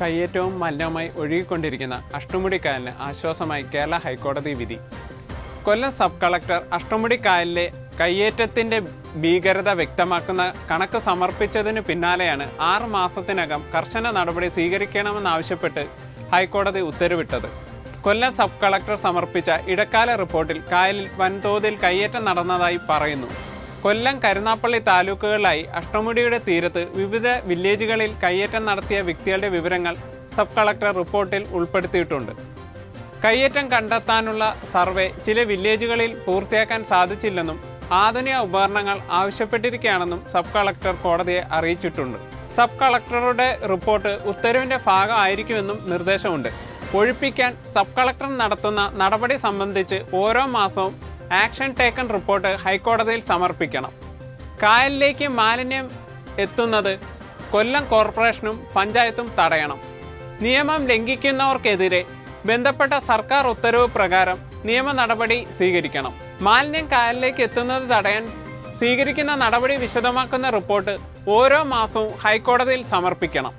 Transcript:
കയ്യേറ്റവും മലിനവുമായി ഒഴുകിക്കൊണ്ടിരിക്കുന്ന അഷ്ടമുടിക്കായലിന് ആശ്വാസമായി കേരള ഹൈക്കോടതി വിധി. കൊല്ലം സബ് കളക്ടർ അഷ്ടമുടിക്കായലിലെ കയ്യേറ്റത്തിന്റെ ഭീകരത വ്യക്തമാക്കുന്ന കണക്ക് സമർപ്പിച്ചതിന് പിന്നാലെയാണ് ആറ് മാസത്തിനകം കർശന നടപടി സ്വീകരിക്കണമെന്നാവശ്യപ്പെട്ട് ഹൈക്കോടതി ഉത്തരവിട്ടത്. കൊല്ലം സബ് കളക്ടർ സമർപ്പിച്ച ഇടക്കാല റിപ്പോർട്ടിൽ കായലിൽ വൻതോതിൽ കയ്യേറ്റം നടന്നതായി പറയുന്നു. കൊല്ലം കരുനാപ്പള്ളി താലൂക്കുകളിലായി അഷ്ടമുടിയുടെ തീരത്ത് വിവിധ വില്ലേജുകളിൽ കയ്യേറ്റം നടത്തിയ വ്യക്തികളുടെ വിവരങ്ങൾ സബ് കളക്ടർ റിപ്പോർട്ടിൽ ഉൾപ്പെടുത്തിയിട്ടുണ്ട്. കയ്യേറ്റം കണ്ടെത്താനുള്ള സർവേ ചില വില്ലേജുകളിൽ പൂർത്തിയാക്കാൻ സാധിച്ചില്ലെന്നും ആധുനിക ഉപകരണങ്ങൾ ആവശ്യപ്പെട്ടിരിക്കുകയാണെന്നും സബ് കളക്ടർ കോടതിയെ അറിയിച്ചിട്ടുണ്ട്. സബ് കളക്ടറുടെ റിപ്പോർട്ട് ഉത്തരവിന്റെ ഭാഗമായിരിക്കുമെന്നും നിർദ്ദേശമുണ്ട്. ഒഴിപ്പിക്കാൻ സബ് കളക്ടർ നടത്തുന്ന നടപടി സംബന്ധിച്ച് ഓരോ മാസവും ആക്ഷൻ ടേക്കൺ റിപ്പോർട്ട് ഹൈക്കോടതിയിൽ സമർപ്പിക്കണം. കായലിലേക്ക് മാലിന്യം എത്തുന്നത് കൊല്ലം കോർപ്പറേഷനും പഞ്ചായത്തും തടയണം. നിയമം ലംഘിക്കുന്നവർക്കെതിരെ ബന്ധപ്പെട്ട സർക്കാർ ഉത്തരവ് പ്രകാരം നിയമ നടപടി സ്വീകരിക്കണം. മാലിന്യം കായലിലേക്ക് എത്തുന്നത് തടയാൻ സ്വീകരിക്കുന്ന നടപടി വിശദമാക്കുന്ന റിപ്പോർട്ട് ഓരോ മാസവും ഹൈക്കോടതിയിൽ സമർപ്പിക്കണം.